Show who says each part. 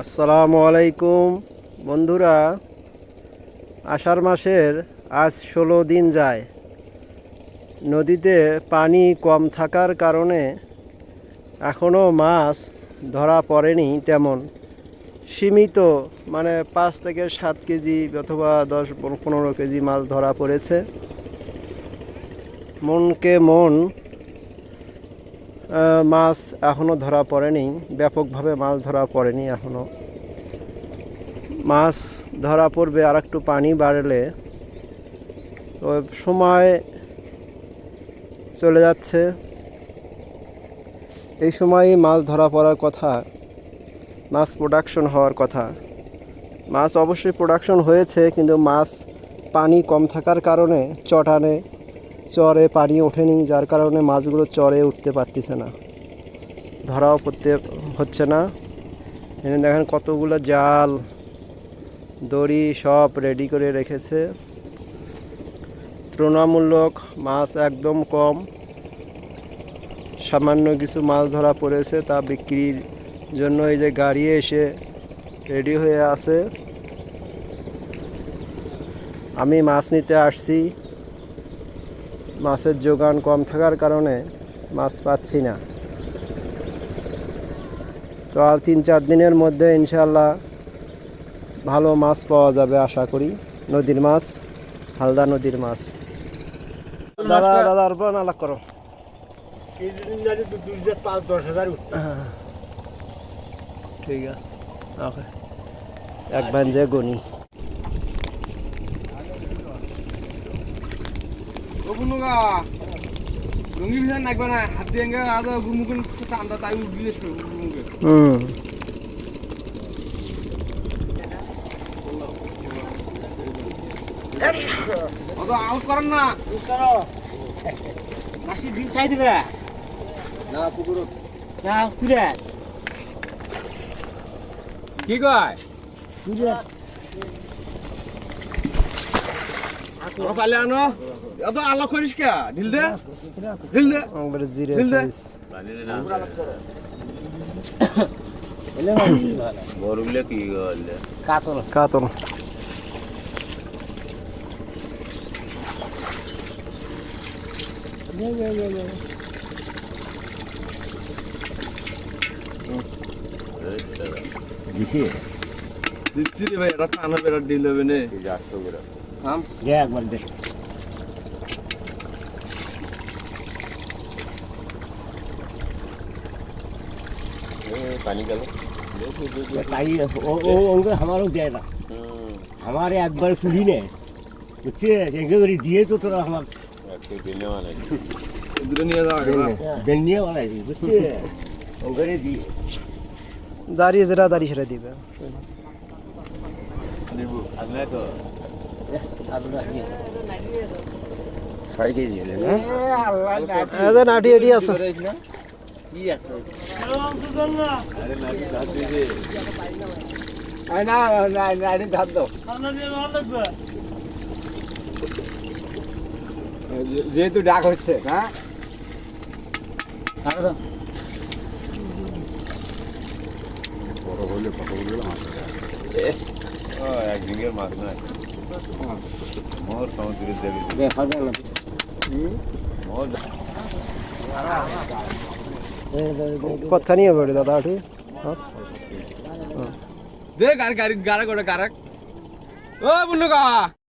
Speaker 1: আসসালামু আলাইকুম। বন্ধুরা, আষাঢ় মাসের আজ ষোলো দিন যায়। নদীতে পানি কম থাকার কারণে এখনও মাছ ধরা পড়েনি তেমন। সীমিত মানে পাঁচ থেকে সাত কেজি অথবা দশ, পনেরো কেজি মাছ ধরা পড়েছে। মনকে মন মাছ এখনও ধরা পড়েনি, ব্যাপকভাবে মাছ ধরা পড়েনি এখনও মাছ ধরা পড়বে আর একটু পানি বাড়লে, তো সময় চলে যাচ্ছে। এই সময়ই মাছ ধরা পড়ার কথা, মাছ প্রোডাকশন হওয়ার কথা। মাছ অবশ্যই প্রোডাকশন হয়েছে, কিন্তু মাছ পানি কম থাকার কারণে, চটানে চরে পানি ওঠেনি, যার কারণে মাছগুলো চরে উঠতে পারতেছে না। ধরাও পড়তে হচ্ছে না। এখানে দেখেন কতগুলো জাল, দড়ি সব রেডি করে রেখেছে। তুলনামূলক মাছ একদম কম। সামান্য কিছু মাছ ধরা পড়েছে, তা বিক্রির জন্য এই যে গাড়ি এসে রেডি হয়ে আছে। আমি মাছ নিতে আসছি। মাছের যোগান কম থাকার কারণে মাছ পাচ্ছি না। তো আর তিন চার দিনের মধ্যে ইনশাল্লাহ ভালো মাছ পাওয়া যাবে আশা করি। নদীর মাছ হালদা নদীর মাছ। দাদা দাদা আর না লাগ করো। হ্যাঁ। ঠিক আছে ওকে। এক ভাঞ্জে গনি।
Speaker 2: ওগুলোগা লুঙ্গি ভিতর নাকবে না হাত দিয়ে এঙ্গে আজ গুমুগুন টান্দা তাই উগিলেছ গুমুগে
Speaker 1: হুম
Speaker 2: অত আউট করেন না।
Speaker 3: মাসি বিল চাই দিবে?
Speaker 2: না পুকুর। কি কয়? ও পালে আনো। অত আলো করিস কে ঢিল দে। ঢিল দে।
Speaker 1: একবারে জিরে
Speaker 2: দিল দে।
Speaker 1: সাইজ
Speaker 3: এলে মাসি
Speaker 4: বড়গুলো কি করলে
Speaker 3: কাতল।
Speaker 1: কাতল।
Speaker 3: দিছি।
Speaker 2: দিচ্ছি রে ভাই এটা টানা বেড়া ঢিল হবে নে
Speaker 4: চারশো গ্রাম
Speaker 2: থাম
Speaker 3: দে একবার দে
Speaker 4: পানি গেল
Speaker 3: তাই ও ও অঙ্গ আমারও দেয় না আমার একবার চুলি নে বুঝছে এঙ্গে করে দিয়ে তো তোরা আমার
Speaker 4: একটু দিলে মানে
Speaker 2: দূরে নিয়ে যাওয়া গেল
Speaker 3: বেন নিয়ে বানাইছি বুঝছে অঙ্গরে দি
Speaker 1: দাঁড়িয়ে
Speaker 3: ছয় কেজি হলে না?
Speaker 1: নাটি এডি আছে।
Speaker 4: আরে নাকি ধার দিয়েছে
Speaker 3: না না না ধার দাও।
Speaker 2: যেহেতু ডাক হচ্ছে হ্যাঁ
Speaker 4: একদিনের মাছ নাই। মোর সমুদ্রে দেবে
Speaker 3: দেখা
Speaker 4: মোর
Speaker 1: কতখানি হবে দাদা মাছ
Speaker 2: দে গাড়ি গাড়ি গাড়ি করে গাড়ক ও বুন্নুকা